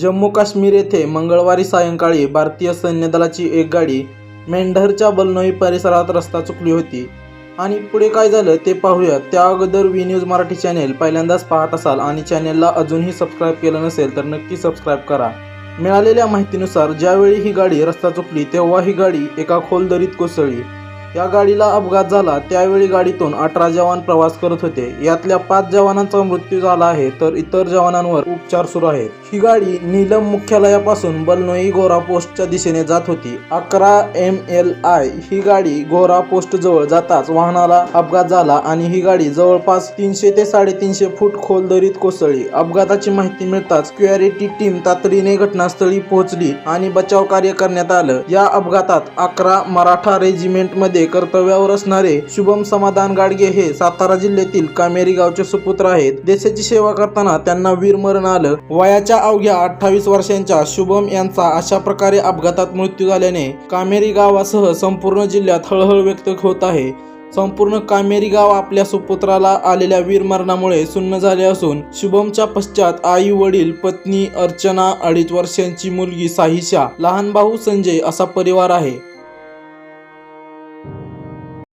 जम्मू काश्मीर येथे मंगळवारी सायंकाळी भारतीय सैन्य दलाची एक गाडी मेंढरच्या बलनोई परिसरात रस्ता चुकली होती. आणि पुढे काय झालं ते पाहूया. त्या अगोदर वी न्यूज मराठी चॅनेल पहिल्यांदाच पाहत असाल आणि चॅनेलला अजूनही सबस्क्राईब केलं नसेल तर नक्की सबस्क्राईब करा. मिळालेल्या माहितीनुसार ज्यावेळी ही गाडी रस्ता चुकली तेव्हा ही गाडी एका खोल दरीत कोसळली. या गाडीला अपघात झाला. त्यावेळी गाडीतून अठरा जवान प्रवास करत होते. यातल्या पाच जवानांचा मृत्यू झाला आहे तर इतर जवानांवर उपचार सुरू आहेत. ही गाडी नीलम मुख्यालयापासून बलनोई गोरा पोस्टच्या दिशेने जात होती. अकरा एम एल आय ही गाडी गोरा पोस्ट जवळ जाताच वाहनाला अपघात झाला आणि ही गाडी जवळपास तीनशे ते साडेतीनशे फूट खोल दरीत कोसळली. अपघाताची माहिती मिळताच क्युअरिटी टीम तातडीने घटनास्थळी पोहोचली आणि बचाव कार्य करण्यात आलं. या अपघातात अकरा मराठा रेजिमेंट मध्ये कर्तव्यावर असणारे शुभम समाधान गाडगे हे सातारा जिल्ह्यातील कामेरी गावचे सुपुत्र आहेत. देशाची सेवा करताना त्यांना वीरमरण आलं. वयाच्या अवघ्या अठ्ठावीस वर्षांच्या शुभम यांचा अशा प्रकारे अपघातात मृत्यू झाल्याने कामेरी गावासह संपूर्ण जिल्ह्यात हळहळ व्यक्त होत आहे. संपूर्ण कामेरी गाव आपल्या सुपुत्राला आलेल्या वीरमरणामुळे सुन्न झाले असून शुभमच्या पश्चात आई वडील पत्नी अर्चना अडीच वर्षांची मुलगी साहिशा लहान भाऊ संजय असा परिवार आहे.